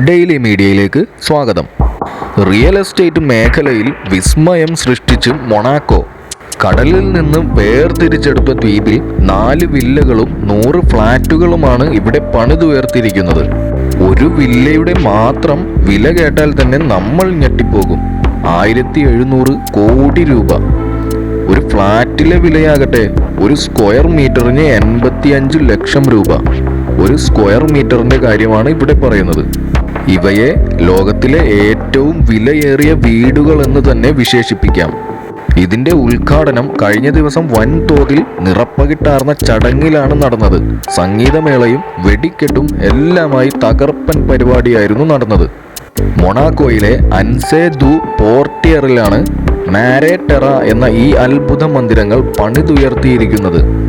Daily മീഡിയയിലേക്ക് സ്വാഗതം. Real estate മേഖലയിൽ വിസ്മയം സൃഷ്ടിച്ച് മൊണാക്കോ. കടലിൽ നിന്ന് വേർതിരിച്ചെടുത്ത ദ്വീപിൽ നാല് വില്ലകളും നൂറ് ഫ്ലാറ്റുകളുമാണ് ഇവിടെ പണിതുയർത്തിയിരിക്കുന്നത്. ഒരു വില്ലയുടെ മാത്രം വില കേട്ടാൽ തന്നെ നമ്മൾ ഞെട്ടിപ്പോകും. ആയിരത്തി എഴുന്നൂറ് കോടി രൂപ. ഒരു ഫ്ലാറ്റിലെ വിലയാകട്ടെ ഒരു സ്ക്വയർ മീറ്ററിന് എൺപത്തിയഞ്ച് ലക്ഷം രൂപ. ഒരു സ്ക്വയർ മീറ്ററിന്റെ കാര്യമാണ് ഇവിടെ പറയുന്നത്. ഇവയെ ലോകത്തിലെ ഏറ്റവും വിലയേറിയ വീടുകൾ എന്ന് തന്നെ വിശേഷിപ്പിക്കാം. ഇതിന്റെ ഉദ്ഘാടനം കഴിഞ്ഞ ദിവസം വൻതോതിൽ നിറപ്പകിട്ടാർന്ന ചടങ്ങിലാണ് നടന്നത്. സംഗീതമേളയും വെടിക്കെട്ടും എല്ലാമായി തകർപ്പൻ പരിപാടിയായിരുന്നു നടന്നത്. മൊണാക്കോയിലെ അൻസേ ദു പോർട്ടിയറിലാണ് മാരേറ്റെറ എന്ന ഈ അത്ഭുത മന്ദിരങ്ങൾ പണിതുയർത്തിയിരിക്കുന്നത്.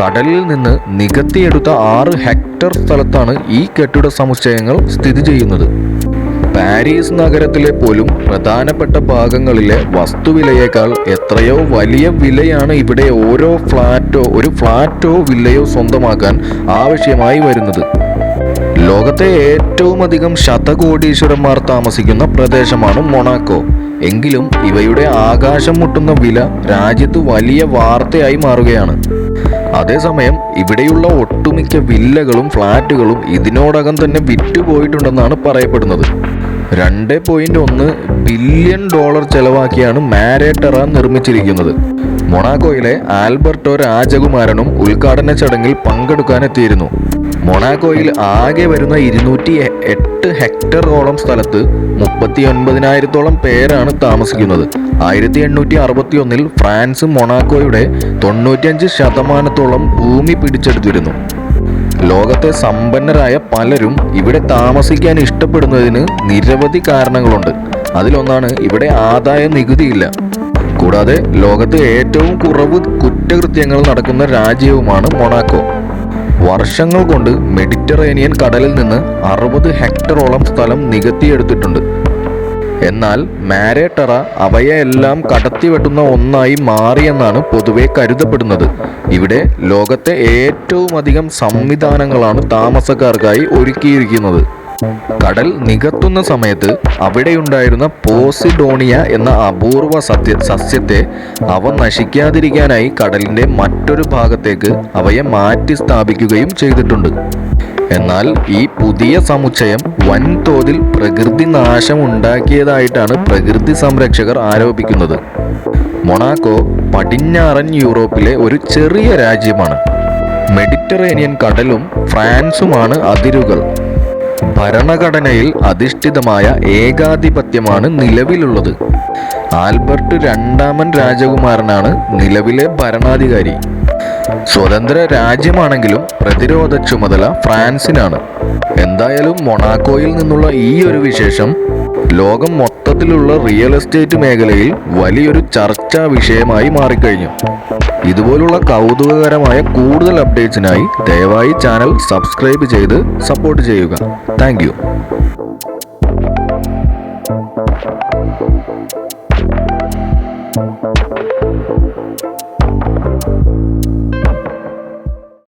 കടലിൽ നിന്ന് നികത്തിയെടുത്ത ആറ് ഹെക്ടർ സ്ഥലത്താണ് ഈ കെട്ടിട സമുച്ചയങ്ങൾ സ്ഥിതി ചെയ്യുന്നത്. പാരീസ് നഗരത്തിലെ പോലും പ്രധാനപ്പെട്ട ഭാഗങ്ങളിലെ വസ്തുവിലയേക്കാൾ എത്രയോ വലിയ വിലയാണ് ഇവിടെ ഓരോ ഫ്ലാറ്റോ ഒരു ഫ്ലാറ്റോ വില്ലയോ സ്വന്തമാക്കാൻ ആവശ്യമായി വരുന്നത്. ലോകത്തെ ഏറ്റവും അധികം ശതകോടീശ്വരന്മാർ താമസിക്കുന്ന പ്രദേശമാണ് മൊണാക്കോ. എങ്കിലും ഇവയുടെ ആകാശം മുട്ടുന്ന വില രാജ്യത്ത് വലിയ വാർത്തയായി മാറുകയാണ്. അതേസമയം ഇവിടെയുള്ള ഒട്ടുമിക്ക വില്ലകളും ഫ്ലാറ്റുകളും ഇതിനോടകം തന്നെ വിറ്റുപോയിട്ടുണ്ടെന്നാണ് പറയപ്പെടുന്നത്. രണ്ട് പോയിന്റ് ഒന്ന് ബില്യൺ ഡോളർ ചെലവാക്കിയാണ് മാരേട്ടറ നിർമ്മിച്ചിരിക്കുന്നത്. മൊണാക്കോയിലെ ആൽബർട്ടോ രാജകുമാരനും ഉദ്ഘാടന ചടങ്ങിൽ പങ്കെടുക്കാനെത്തിയിരുന്നു. മൊണാക്കോയിൽ ആകെ വരുന്ന ഇരുന്നൂറ്റി എട്ട് ഹെക്ടറോളം സ്ഥലത്ത് മുപ്പത്തി ഒൻപതിനായിരത്തോളം പേരാണ് താമസിക്കുന്നത്. ആയിരത്തി എണ്ണൂറ്റി അറുപത്തി ഒന്നിൽ ഫ്രാൻസ് മൊണാക്കോയുടെ തൊണ്ണൂറ്റിയഞ്ച് ശതമാനത്തോളം ഭൂമി പിടിച്ചെടുത്തിരുന്നു. ലോകത്തെ സമ്പന്നരായ പലരും ഇവിടെ താമസിക്കാൻ ഇഷ്ടപ്പെടുന്നതിന് നിരവധി കാരണങ്ങളുണ്ട്. അതിലൊന്നാണ് ഇവിടെ ആദായ നികുതിയില്ല. കൂടാതെ ലോകത്ത് ഏറ്റവും കുറവ് കുറ്റകൃത്യങ്ങൾ നടക്കുന്ന രാജ്യവുമാണ് മൊണാക്കോ. വർഷങ്ങൾ കൊണ്ട് മെഡിറ്ററേനിയൻ കടലിൽ നിന്ന് അറുപത് ഹെക്ടറോളം സ്ഥലം നികത്തിയെടുത്തിട്ടുണ്ട്. എന്നാൽ മാരേട്ടറ അവയെല്ലാം കടത്തിവെട്ടുന്ന ഒന്നായി മാറിയെന്നാണ് പൊതുവെ കരുതപ്പെടുന്നത്. ഇവിടെ ലോകത്തെ ഏറ്റവും അധികം സംവിധാനങ്ങളാണ് താമസക്കാർക്കായി ഒരുക്കിയിരിക്കുന്നത്. കടൽ നികത്തുന്ന സമയത്ത് അവിടെയുണ്ടായിരുന്ന പോസിഡോണിയ എന്ന അപൂർവ സത്യ സസ്യത്തെ അവ നശിക്കാതിരിക്കാനായി കടലിന്റെ മറ്റൊരു ഭാഗത്തേക്ക് അവയെ മാറ്റി സ്ഥാപിക്കുകയും ചെയ്തിട്ടുണ്ട്. എന്നാൽ ഈ പുതിയ സമുച്ചയം വൻതോതിൽ പ്രകൃതി നാശം ഉണ്ടാക്കിയതായിട്ടാണ് പ്രകൃതി സംരക്ഷകർ ആരോപിക്കുന്നത്. മൊണാക്കോ പടിഞ്ഞാറൻ യൂറോപ്പിലെ ഒരു ചെറിയ രാജ്യമാണ്. മെഡിറ്ററേനിയൻ കടലും ഫ്രാൻസുമാണ് അതിരുകൾ. ഭരണഘടനയിൽ അധിഷ്ഠിതമായ ഏകാധിപത്യമാണ് നിലവിലുള്ളത്. ആൽബർട്ട് രണ്ടാമൻ രാജകുമാരനാണ് നിലവിലെ ഭരണാധികാരി. സ്വതന്ത്ര രാജ്യമാണെങ്കിലും പ്രതിരോധ ചുമതല ഫ്രാൻസിനാണ്. എന്തായാലും മൊണാക്കോയിൽ നിന്നുള്ള ഈ ഒരു വിശേഷം ലോകം കേരളത്തിലുള്ള റിയൽ എസ്റ്റേറ്റ് മേഖലയിൽ വലിയൊരു ചർച്ചാ വിഷയമായി മാറിക്കഴിഞ്ഞു. ഇതുപോലുള്ള കൗതുകകരമായ കൂടുതൽ അപ്ഡേറ്റ്സിനായി ദയവായി ചാനൽ സബ്സ്ക്രൈബ് ചെയ്ത് സപ്പോർട്ട് ചെയ്യുക. താങ്ക്